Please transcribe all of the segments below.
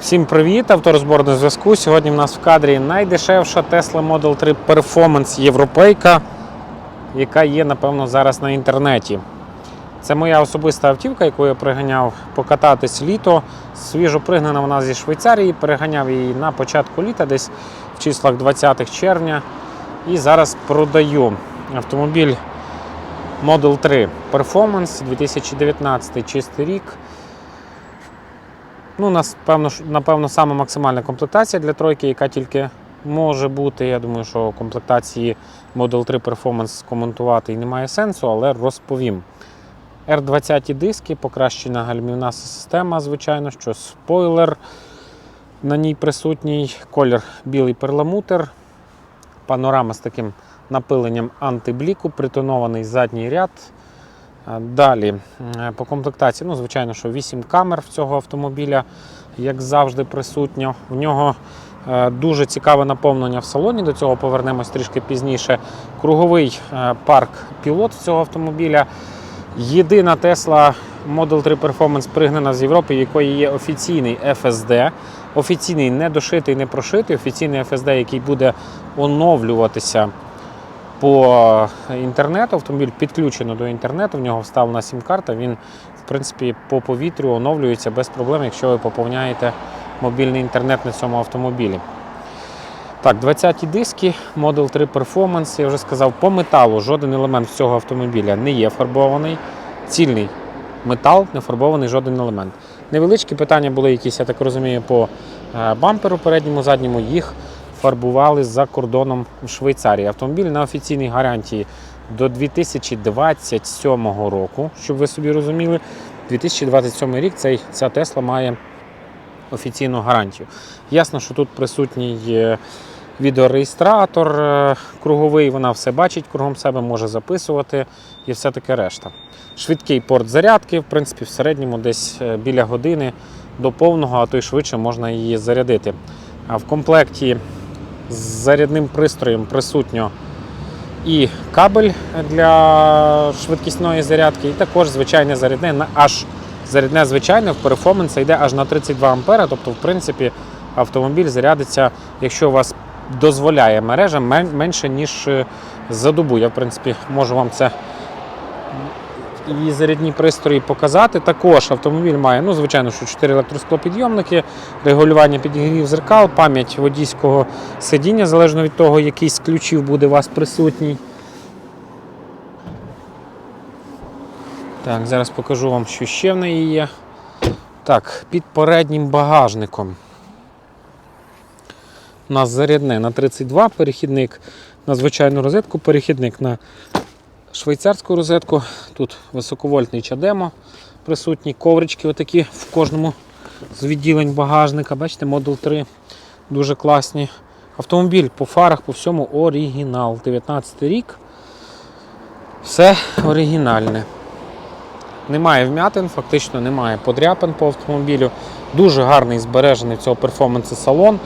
Всім привіт! Авторозбор на зв'язку. Сьогодні в нас в кадрі найдешевша Tesla Model 3 Performance Європейка, яка є, напевно, зараз на інтернеті. Це моя особиста автівка, яку я приганяв покататись літо. Свіжо пригнана вона зі Швейцарії, переганяв її на початку літа, десь в числах 20 червня. І зараз продаю автомобіль Model 3 Performance 2019 чистий рік. Ну, напевно, ж- напевно, саме максимальна комплектація для тройки, яка тільки може бути. Я думаю, що комплектації Model 3 Performance коментувати і немає сенсу, але розповім. R20 диски, покращена гальмівна система, звичайно, що спойлер на ній присутній, колір білий перламутр, панорама з таким напиленням антибліку, притонований задній ряд. А, Далі е, по комплектації, ну, звичайно, що 8 камер в цього автомобіля, як завжди, присутньо. В нього е, дуже цікаве наповнення в салоні. До цього повернемось трішки пізніше. Круговий е, парк пілот цього автомобіля. Єдина Tesla Model 3 Performance пригнана з Європи, в якої є офіційний FSD. Офіційний не дошитий, не прошитий, офіційний FSD, який буде оновлюватися по інтернету. Автомобіль підключено до інтернету, в нього вставлена сім-карта. Він, в принципі, по повітрю оновлюється без проблем, якщо ви поповняєте мобільний інтернет на цьому автомобілі. Так, 20-ті диски, Model 3 Performance, я вже сказав, по металу жоден елемент цього автомобіля не є фарбований. Цільний метал, не фарбований жоден елемент. Невеличкі питання були якісь, я так розумію, по е, бамперу передньому, задньому. Їх фарбували за кордоном в Швейцарії. Автомобіль на офіційній гарантії до 2027 року, щоб ви собі розуміли. 2027 рік цей, ця Тесла має офіційну гарантію. Ясно, що тут присутній е, відеореєстратор е, круговий, вона все бачить кругом себе, може записувати і все таке решта. Швидкий порт зарядки, в принципі, в середньому десь е, біля години до повного, а то й швидше можна її зарядити. А в комплекті з зарядним пристроєм присутньо і кабель для швидкісної зарядки, і також звичайне зарядне на аж зарядне звичайне в перформанс йде аж на 32 ампера. Тобто, в принципі, автомобіль зарядиться, якщо у вас дозволяє мережа менше, ніж е, за добу. Я, в принципі, можу вам це і зарядні пристрої показати. Також автомобіль має, ну, звичайно, що 4 електросклопідйомники, регулювання підігрів зеркал, пам'ять водійського сидіння, залежно від того, який з ключів буде у вас присутній. Так, зараз покажу вам, що ще в неї є. Так, під переднім багажником. У нас зарядне на 32 перехідник, на звичайну розетку перехідник на швейцарську розетку. Тут високовольтний чадемо присутні, коврички отакі в кожному з відділень багажника. Бачите, Model 3 дуже класні. Автомобіль по фарах, по всьому оригінал. 19 рік. Все оригінальне. Немає вмятин, фактично немає подряпин по автомобілю. Дуже гарний збережений цього перформансу салон.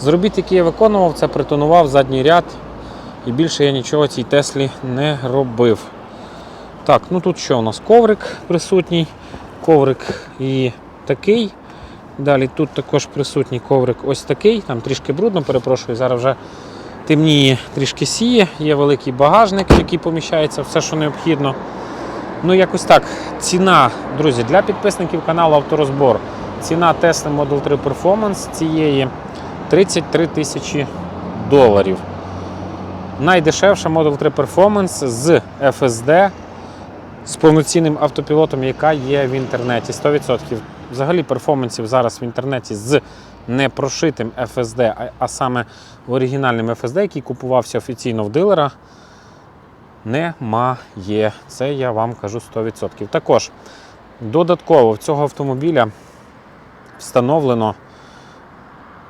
З робіт, які я виконував, це притонував задній ряд. І більше я нічого цій Теслі не робив. Так, ну тут що у нас? Коврик присутній, коврик і такий. Далі тут також присутній коврик ось такий, там трішки брудно, перепрошую, зараз вже темніє, трішки сіє, є великий багажник, який поміщається все, що необхідно. Ну, якось так. Ціна, друзі, для підписників каналу Авторозбор. Ціна Tesla Model 3 Performance цієї 33 тисячі доларів. Найдешевша Model 3 Performance з FSD з повноцінним автопілотом, яка є в інтернеті. 100%. Взагалі перформансів зараз в інтернеті з непрошитим FSD, а, саме оригінальним FSD, який купувався офіційно в дилера, немає. Це я вам кажу 100%. Також додатково в цього автомобіля встановлено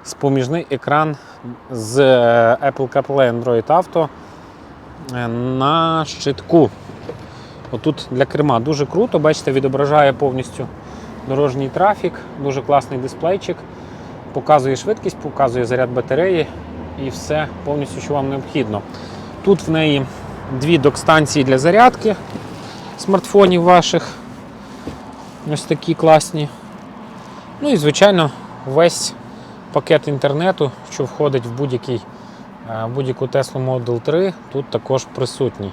споміжний екран з е, Apple CarPlay Android Auto е, на щитку. Отут для керма дуже круто, бачите, відображає повністю дорожній трафік, дуже класний дисплейчик, показує швидкість, показує заряд батареї і все повністю, що вам необхідно. Тут в неї дві док-станції для зарядки смартфонів ваших. Ось такі класні. Ну і, звичайно, весь пакет інтернету, що входить в е, будь-яку Tesla Model 3, тут також присутній.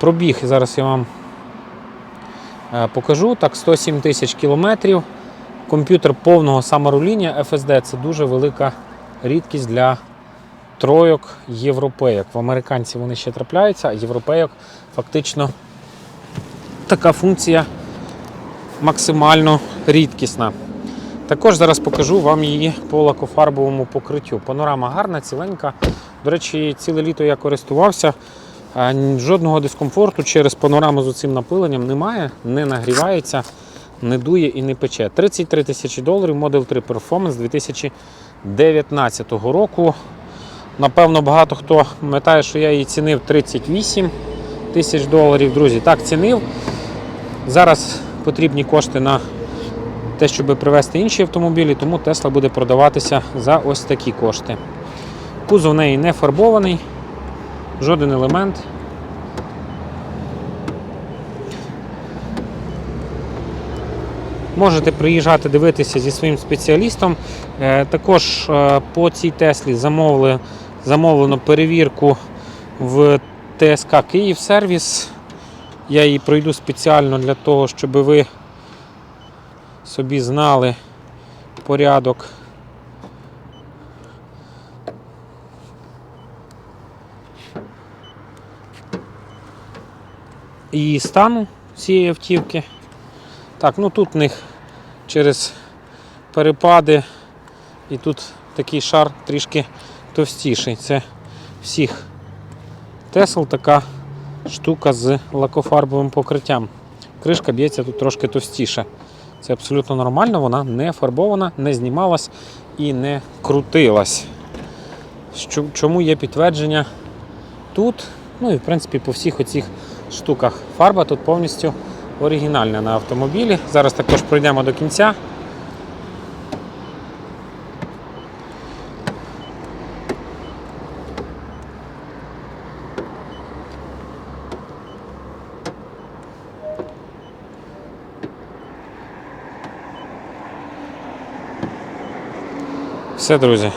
Пробіг зараз я вам е, покажу. Так, 107 тисяч кілометрів. Комп'ютер повного саморуління FSD це дуже велика рідкість для тройок європейок. В американців вони ще трапляються, а європейок фактично така функція максимально рідкісна. Також зараз покажу вам її по лакофарбовому покриттю. Панорама гарна, ціленька. До речі, ціле літо я користувався. Жодного дискомфорту через панораму з цим напиленням немає, не нагрівається, не дує і не пече. 33 тисячі доларів Model 3 Performance 2019 року. Напевно, багато хто пам'ятає, що я її цінив 38 тисяч доларів. Друзі, так цінив. Зараз потрібні кошти на те, щоб привезти інші автомобілі, тому Тесла буде продаватися за ось такі кошти. Кузов в неї не фарбований, жоден елемент. Можете приїжджати дивитися зі своїм спеціалістом. Е, Також е, по цій Теслі замовили, замовлено перевірку в ТСК Київ сервіс. Я її пройду спеціально для того, щоб ви собі знали порядок. І стану цієї автівки. Так, ну тут в них через перепади і тут такий шар трішки товстіший. Це всіх Тесл така штука з лакофарбовим покриттям. Кришка б'ється тут трошки товстіше. Це абсолютно нормально, вона не фарбована, не знімалась і не крутилась. Чому є підтвердження тут, ну і в принципі по всіх оцих штуках. Фарба тут повністю оригінальна на автомобілі. Зараз також пройдемо до кінця. Все, друзі.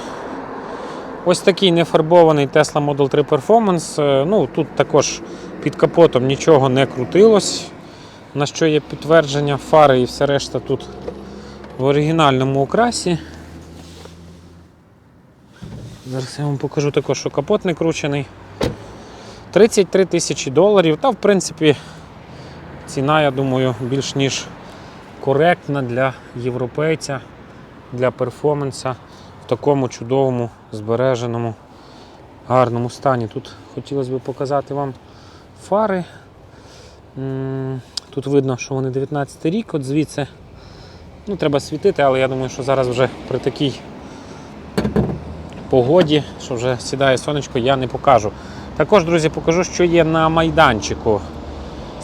Ось такий нефарбований Tesla Model 3 Performance. Е, Ну, тут також під капотом нічого не крутилось, на що є підтвердження фари і все решта тут в оригінальному окрасі. Зараз я вам покажу також, що капот не кручений. 33 тисячі доларів. Та, в принципі, ціна, я думаю, більш ніж коректна для європейця, для перформанса в такому чудовому, збереженому, гарному стані. Тут хотілося б показати вам фари. Тут видно, що вони 19 рік, от звідси. Ну, треба світити, але я думаю, що зараз вже при такій погоді, що вже сідає сонечко, я не покажу. Також, друзі, покажу, що є на майданчику.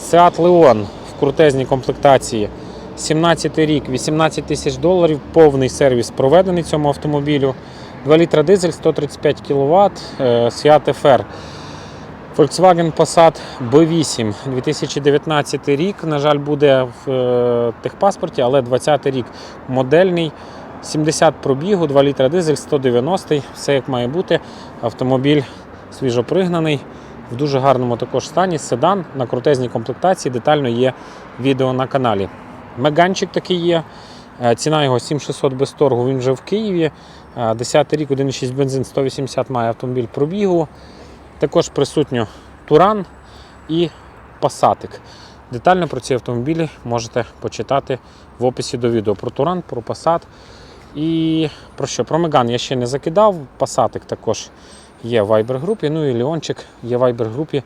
Seat Leon в крутезній комплектації. 17 рік, 18 тисяч доларів, повний сервіс проведений цьому автомобілю. 2 літра дизель, 135 кВт, Seat FR. Volkswagen Passat B8 2019 рік, на жаль, буде в е, техпаспорті, але 20 рік модельний. 70 пробігу, 2 літра дизель, 190, все як має бути. Автомобіль свіжопригнаний, в дуже гарному також стані. Седан на крутезній комплектації. Детально є відео на каналі. Меганчик такий є. Е, Ціна його 7600 без торгу. Він вже в Києві. Е, 10 рік, 1,6 бензин, 180 має автомобіль пробігу. Також присутньо Туран і Пасатик. Детально про ці автомобілі можете почитати в описі до відео. Про Туран, про Пасат. І про що? Про Меган я ще не закидав. Пасатик також є в Viber групі. Ну і Леончик є в Viber групі.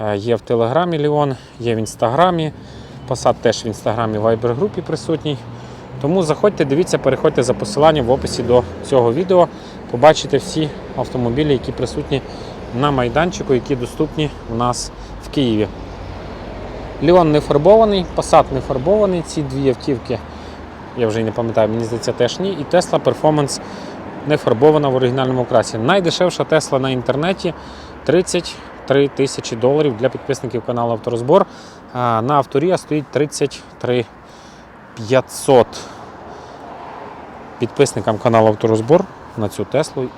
Е, Є в Телеграмі Леон, є в Інстаграмі. Пасат теж в Інстаграмі Viber групі присутній. Тому заходьте, дивіться, переходьте за посиланням в описі до цього відео. Побачите всі автомобілі, які присутні на майданчику, які доступні у нас в Києві. Леон не фарбований, Passat не фарбований. Ці дві автівки, я вже й не пам'ятаю, мені здається, теж ні. І Tesla Performance не фарбована в оригінальному красі. Найдешевша Tesla на інтернеті 33 тисячі доларів для підписників каналу Авторозбор. На авторія стоїть 33 500. підписникам каналу Авторозбор на цю Теслу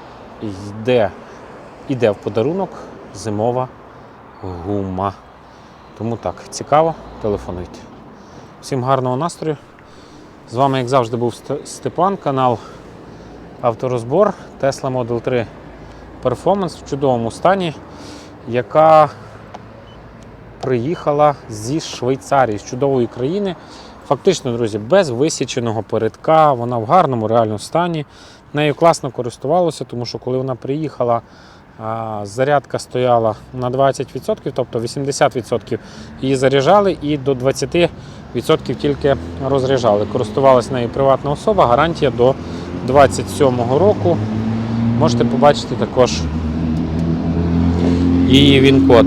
йде, йде в подарунок зимова гума. Тому так, цікаво, телефонуйте. Всім гарного настрою. З вами, як завжди, був Степан, канал Авторозбор Tesla Model 3 Performance в чудовому стані, яка приїхала зі Швейцарії, з чудової країни. Фактично, друзі, без висіченого передка, вона в гарному реальному стані. Нею класно користувалося, тому що коли вона приїхала, зарядка стояла на 20%, тобто 80% її заряджали і до 20% тільки розряджали. Користувалася нею приватна особа, гарантія до 27-го року. Можете побачити також її він-код.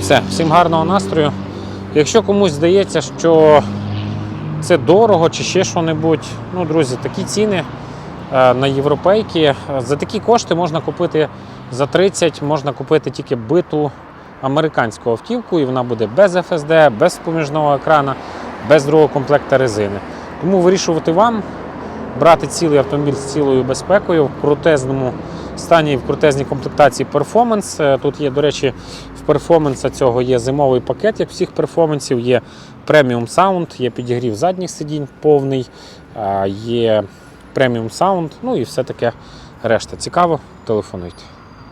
Все, всім гарного настрою. Якщо комусь здається, що це дорого чи ще що-небудь, ну, друзі, такі ціни е, на європейки. За такі кошти можна купити за 30, можна купити тільки биту американську автівку, і вона буде без FSD, без поміжного екрана, без другого комплекта резини. Тому вирішувати вам брати цілий автомобіль з цілою безпекою в крутезному стані, в крутезній комплектації перформанс. Е, Тут є, до речі, в перформанса цього є зимовий пакет, як всіх перформансів, є преміум саунд, є підігрів задніх сидінь повний, є преміум саунд, ну і все таке решта. Цікаво, телефонуйте.